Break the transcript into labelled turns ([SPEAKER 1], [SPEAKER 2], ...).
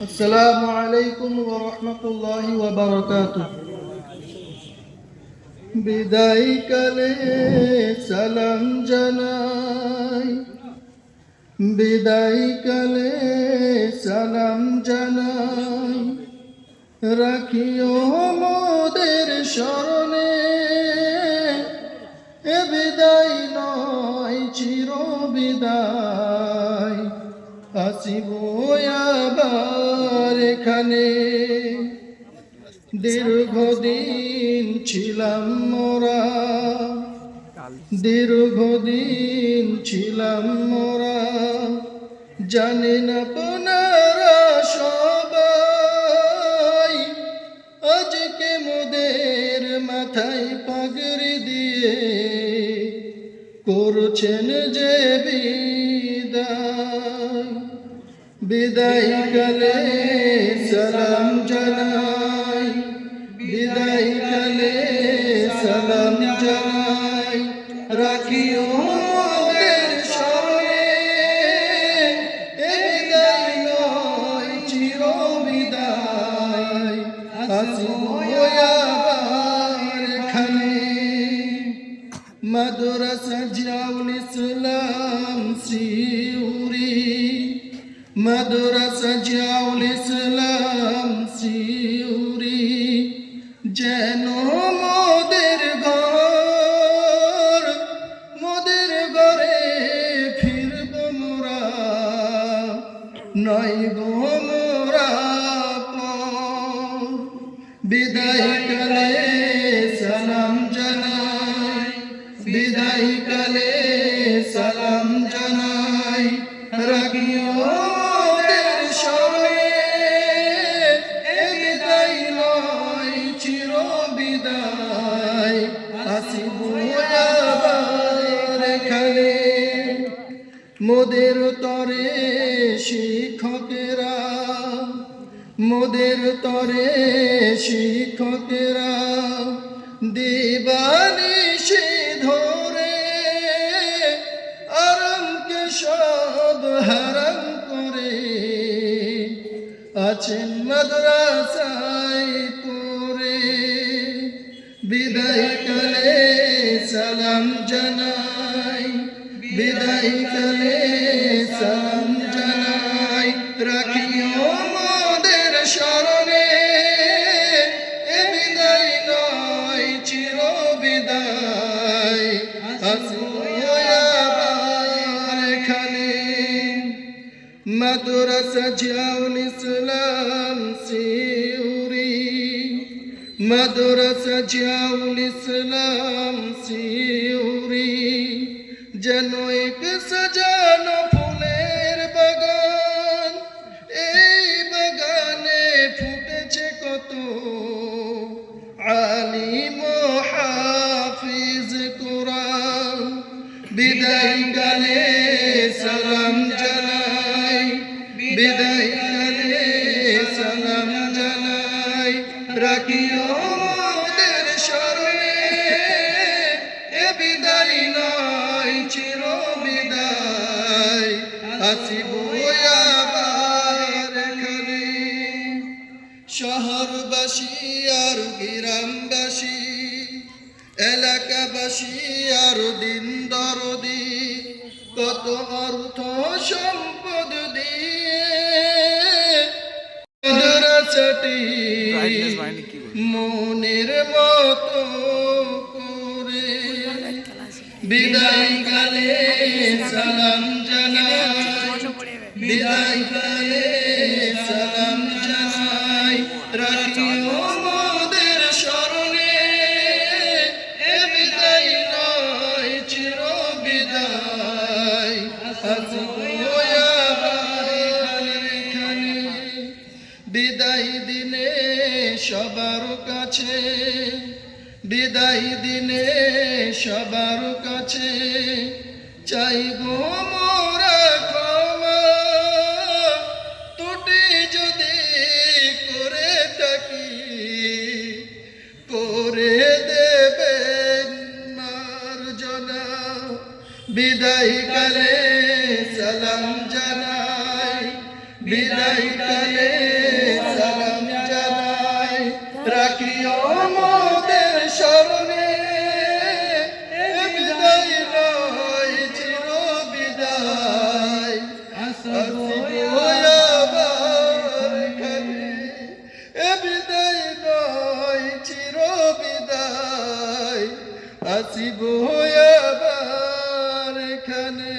[SPEAKER 1] আসসালামু আলাইকুম ওয়া রাহমাতুল্লাহি ওয়া বারাকাতুহু। বিদায় কালে সালাম জানাই। বিদায় রাখিও মোদের শরণে এ বিদায় নয় চির বিদায় আসিব আবার এখানে। দীর্ঘদিন ছিলাম মোরা। দীর্ঘদিন ছিলাম মোরা। জানি না আপনারা সবাই আজকে মোদের মাথায় পাগড়ি দিয়ে করছেন যে বিদায়। বিদায় কালে সালাম জানাই। বিদায় কালে সালাম জানাই। রাখিও মোদের স্মরণে। এ বিদায় মাদ্রাসা জিয়াউল ইসলাম সিউরি, যেন মোদের ঘর, মোদের ঘরে ফিরব মোরা। নয় গো মোরা বিদায় কালে সালাম জানাই, বিদায় মোদের তরে শিক্ষকেরা, মোদের তরে শিক্ষকেরা দিবানিশি ধরে আরামকে সব হারাম করে। আছেন মাদ্রাসায় পড়ে, বিদায় মাদ্রাসা জিয়াউল ইসলাম সিউরি মাদ্রাসা জিয়াউল ইসলাম সিউরি যেন এক সাজানো ফুলের বাগান, এই বাগানে ফুটেছে কত আলিম ও হাফিজ কোরআন। বিদায় কালে শহরবাসী আর গ্রামবাসী এলাকাবাসী আর দিন দরদি, কত অর্থ সম্পদ দিয়ে মনের মতো করে। বিদায় কালে সালাম জানাই বিদায় কালে বিদায় দিনে সবার কাছে বিদায় দিনে সবার কাছে চাইব মোরা জানাই, বিদায় কালে সালাম জানাই। রাখিও মোদের স্মরণে, বিদায় রয় চির বিদায়। বিদায় নয় চির বিদায়। আসিব হয়ে আবার এখানে।